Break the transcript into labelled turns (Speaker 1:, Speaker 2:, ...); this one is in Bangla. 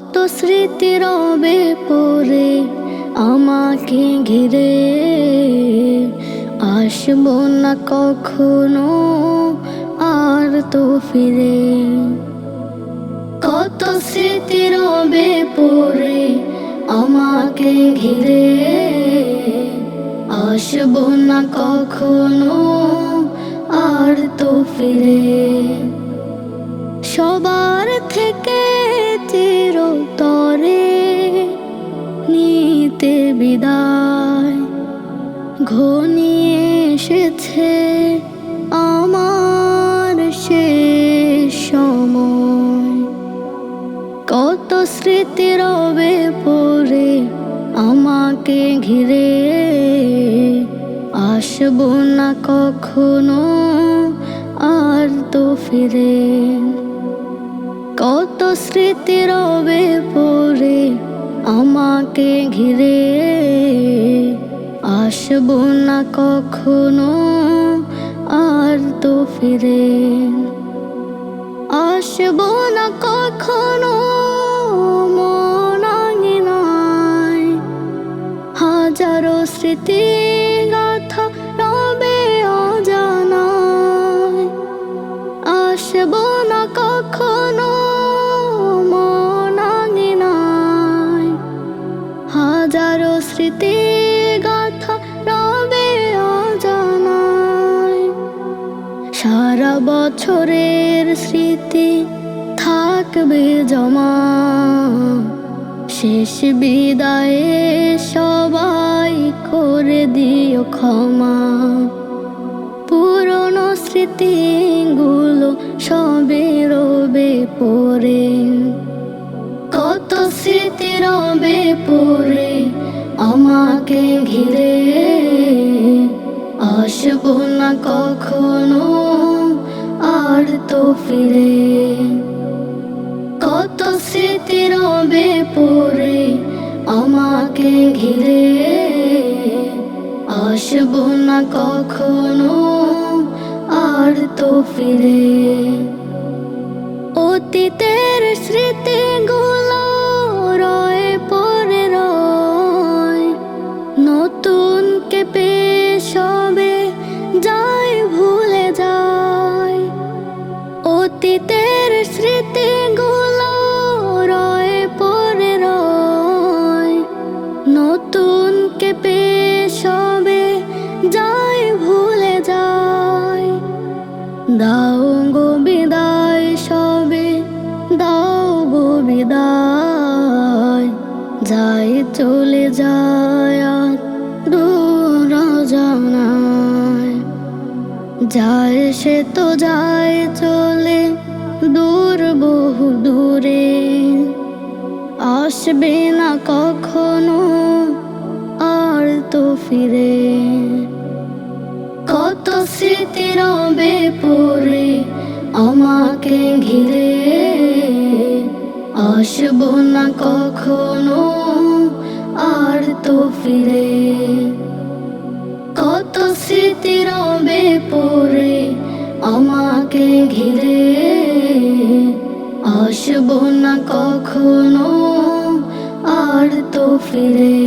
Speaker 1: কত স্মৃতি রবে পরে আমাকে ঘিরে। আসব না কখনো আর তো ফিরে। কত স্মৃতি রবে পরে আমাকে ঘিরে। আসব না কখনো আর তো ফিরে। সবার থেকে চিরতরে নিতে বিদায়। ঘনিয়ে এসেছে আমার শেষ সময়। কত স্মৃতি রবে পরে আমাকে ঘিরে। আসব না কখনো আর তো ফিরে। স্মৃতি রবে পরে আমাকে ঘিরে। আসব না কখনো আর তো ফিরে। আসব না কখনো, মন হাজারো স্মৃতি স্মৃতি গাথা রবে অজানায়। সারা বছরের স্মৃতি থাকবে জমা। শেষ বিদায়ে সবাই করে দিও ক্ষমা। পুরনো স্মৃতিগুলো সবে রবে পড়ে কত স্মৃতি রবে পরে আমাকে ঘিরে আসব না কখনো আর তো ফিরে। কত স্মৃতি রবে পরে আমাকে ঘিরে আসব না কখনো আর তো ফিরে। নতুন কে পেশ হবে যায় ভুলে যায় অতীতের স্মৃতিগুলো রয়ে যায় ভুলে যায় দাও সবে, দাও চলে যায় যায়, সে তো যায়, চলে দূর, বহু দূরে। আসবে না কখনো আর তো ফিরে। কত স্মৃতি রবে পরে আমাকে ঘিরে। আসব না কখনো আর তো ফিরে। কত স্মৃতি রবে পরে আমাকে ঘিরে। আসব না কখনো আর তো ফিরে।